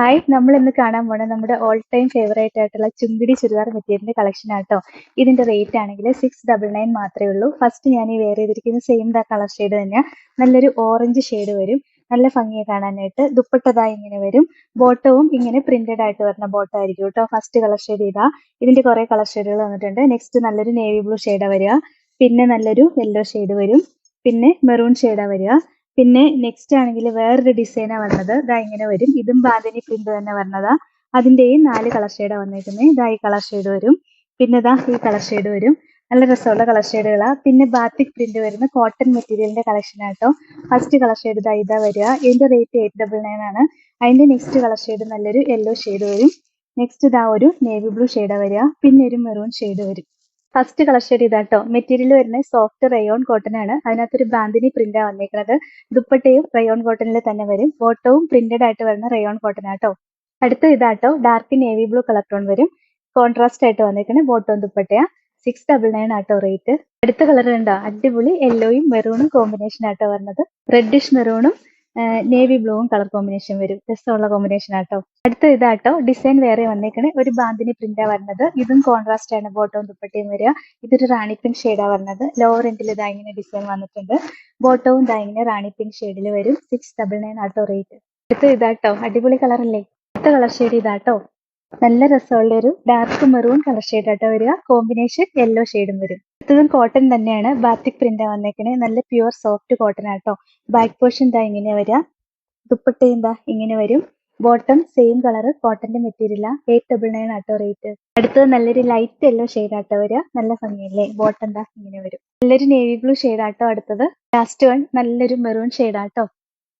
Hi നമ്മൾ ഇന്ന് കാണാൻ പോണ നമ്മുടെ ഓൾ ടൈം ഫേവറേറ്റ് ആയിട്ടുള്ള ചുങ്കിടി ചുരിദാർ മെറ്റീരിയലിന്റെ കളക്ഷൻ ആട്ടോ. ഇതിന്റെ റേറ്റ് ആണെങ്കിൽ സിക്സ് ഡബിൾ നയൻ മാത്രമേ ഉള്ളൂ. ഫസ്റ്റ് ഞാൻ ഈ വെയർ ചെയ്തിരിക്കുന്ന സെയിം ദ കളർ ഷെയ്ഡ് തന്നെ നല്ലൊരു ഓറഞ്ച് ഷെയ്ഡ് വരും. നല്ല ഭംഗിയെ കാണാനായിട്ട്. ദുപ്പട്ടതായി ഇങ്ങനെ വരും. ബോട്ടവും ഇങ്ങനെ പ്രിന്റഡ് ആയിട്ട് വരുന്ന ബോട്ടം ആയിരിക്കും കേട്ടോ ഫസ്റ്റ് കളർ ഷെയ്ഡ് ചെയ്താ ഇതിന്റെ കുറെ കളർ ഷെയ്ഡുകൾ വന്നിട്ടുണ്ട്. നെക്സ്റ്റ് നല്ലൊരു നേവി ബ്ലൂ ഷെയ്ഡാ വരിക. പിന്നെ നല്ലൊരു യെല്ലോ ഷെയ്ഡ് വരും. പിന്നെ മെറൂൺ ഷെയ്ഡാ വരിക. പിന്നെ നെക്സ്റ്റ് ആണെങ്കിൽ വേറൊരു ഡിസൈനാണ് വന്നത്. ഇതാ ഇങ്ങനെ വരും. ഇതും ബാന്തിനി പ്രിന്റ് തന്നെ വന്നതാ അതിന്റെയും നാല് കളർ ഷെയ്ഡാണ് വന്നേക്കുന്നത് ഇതാ ഈ കളർ ഷെയ്ഡ് വരും. പിന്നെ ഇതാ ഈ കളർ ഷെയ്ഡ് വരും. നല്ല രസമുള്ള കളർ ഷെയ്ഡുകളാ പിന്നെ ബാത്തിക് പ്രിന്റ് വരുന്ന കോട്ടൺ മെറ്റീരിയലിന്റെ കളക്ഷൻ ആട്ടോ ഫസ്റ്റ് കളർ ഷെയ്ഡ് ഇതാ ഇതാ വരിക. ഇതിന്റെ റേറ്റ് എയ്റ്റ് ഡബിൾ നയൻ ആണ്. അതിന്റെ നെക്സ്റ്റ് കളർ ഷെയ്ഡ് നല്ലൊരു യെല്ലോ ഷെയ്ഡ് വരും. നെക്സ്റ്റ് ഇതാ ഒരു നേവി ബ്ലൂ ഷെയ്ഡാ വരിക. പിന്നെ ഒരു മെറൂൺ ഷെയ്ഡ് വരും. ഫസ്റ്റ് കളർ ഷെയ്ഡ് ഇതാട്ടോ. മെറ്റീരിയൽ വരുന്നത് സോഫ്റ്റ് റയോൺ കോട്ടൺ ആണ്. അതിനകത്തൊരു ബാന്തിനി പ്രിന്റാ വന്നേക്കുന്നത് ദുപ്പട്ടയും റയോൺ കോട്ടണിൽ തന്നെ വരും. ബോട്ടവും പ്രിന്റഡ് ആയിട്ട് വരുന്ന റയോൺ കോട്ടൺ ആട്ടോ അടുത്ത ഇതാട്ടോ. Dark navy blue colour tone വരും. കോൺട്രാസ്റ്റ് ആയിട്ട് വന്നേക്കുന്നത് ബോട്ടവും ദുപ്പട്ടയാ. സിക്സ് ഡബിൾ നയൻ ആട്ടോ റേറ്റ് അടുത്ത കളർ ഉണ്ടോ അടിപൊളി യെല്ലോയും മെറൂണും കോമ്പിനേഷൻ ആട്ടോ വരുന്നത് റെഡിഷ് മെറൂണും നേവി ബ്ലൂവും കളർ കോമ്പിനേഷൻ വരും. രസമുള്ള കോമ്പിനേഷൻ ആട്ടോ. അടുത്ത ഇതാട്ടോ ഡിസൈൻ വേറെ വന്നേക്കണേ. ഒരു ബാന്തിനി പ്രിന്റാ വരുന്നത് ഇതും കോൺട്രാസ്റ്റ് ആണ്. ബോട്ടവും ദുപ്പട്ടയും വരിക. ഇതൊരു റാണി പിങ്ക് ഷെയ്ഡാ വരുന്നത് ലോവർ എൻഡിൽ ഇതാ ഇങ്ങനെ ഡിസൈൻ വന്നിട്ടുണ്ട്. ബോട്ടവും ഇതാ ഇങ്ങനെ റാണി പിങ്ക് ഷെയ്ഡിൽ വരും. സിക്സ് ഡബിൾ നയൻ ആട്ടോ റേറ്റ് അടുത്ത ഇതാട്ടോ അടിപൊളി കളർ അല്ലേ? അടുത്ത കളർ ഷെയ്ഡ് ഇതാട്ടോ. നല്ല രസമുള്ള ഒരു ഡാർക്ക് മെറൂൺ കളർ ഷെയ്ഡ് ആട്ടോ വരിക. കോമ്പിനേഷൻ യെല്ലോ ഷെയ്ഡും വരും. അടുത്തതും കോട്ടൺ തന്നെയാണ്. ബാത്തിക് പ്രിന്റ് വന്നേക്കണേ. നല്ല പ്യുവർ സോഫ്റ്റ് കോട്ടൺ ആട്ടോ ബാക്ക് പോർഷൻ ദാ ഇങ്ങനെ വരിക ദുപ്പട്ടയും എന്താ ഇങ്ങനെ വരും. ബോട്ടം സെയിം കളർ കോട്ടന്റെ മെറ്റീരിയൽ എയ്റ്റ് ഡബിൾ നയൻ ആട്ടോ റേറ്റ് അടുത്തത് നല്ലൊരു ലൈറ്റ് യെല്ലോ ഷെയ്ഡ് ആട്ടോ വരിക നല്ല ഭംഗിയല്ലേ? ബോട്ടം ദാ ഇങ്ങനെ വരും. നല്ലൊരു നേവി ബ്ലൂ ഷെയ്ഡ് ആട്ടോ അടുത്തത്. ലാസ്റ്റ് വൺ നല്ലൊരു മെറൂൺ ഷെയ്ഡ് ആട്ടോ